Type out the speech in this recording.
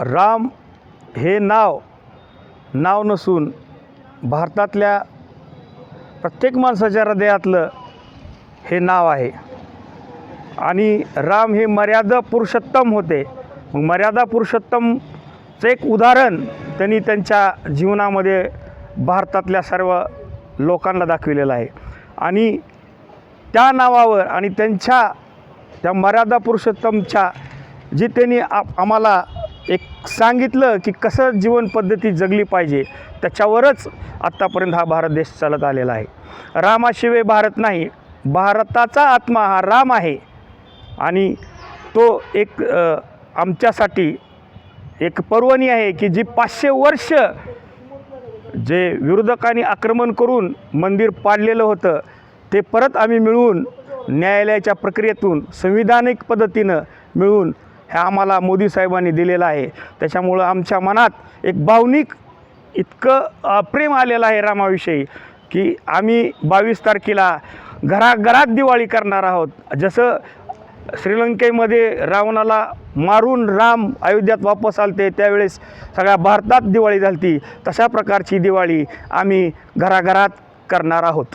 राम हे नाव नाव नसून भारतातल्या प्रत्येक माणसाच्या हृदयातलं हे नाव आहे. आणि राम हे मर्यादा पुरुषोत्तम होते. मग मर्यादा पुरुषोत्तमचं एक उदाहरण त्यांनी त्यांच्या जीवनामध्ये भारतातल्या सर्व लोकांना दाखविलेलं आहे. आणि त्या नावावर आणि त्यांच्या त्या मर्यादा पुरुषोत्तमच्या जी त्यांनी आप आम्हाला एक सांगितलं की कसं जीवनपद्धती जगली पाहिजे त्याच्यावरच आत्तापर्यंत हा भारत देश चालत आलेला आहे. रामाशिवाय भारत नाही भारताचा आत्मा हा राम आहे. आणि तो एक आमच्यासाठी एक पर्वणी आहे की जी पाचशे वर्ष जे विरोधकांनी आक्रमण करून मंदिर पाडलेलं होतं ते परत आम्ही मिळवून न्यायालयाच्या प्रक्रियेतून संविधानिक पद्धतीनं मिळून हे आम्हाला मोदी साहेबांनी दिलेलं आहे. त्याच्यामुळं आमच्या मनात एक भावनिक इतकं प्रेम आलेलं आहे रामाविषयी की आम्ही बावीस तारखेला घराघरात दिवाळी करणार आहोत. जसं श्रीलंकेमध्ये रावणाला मारून राम अयोध्यात वापस आलते त्यावेळेस सगळ्या भारतात दिवाळी झाली तशा प्रकारची दिवाळी आम्ही घराघरात करणार आहोत.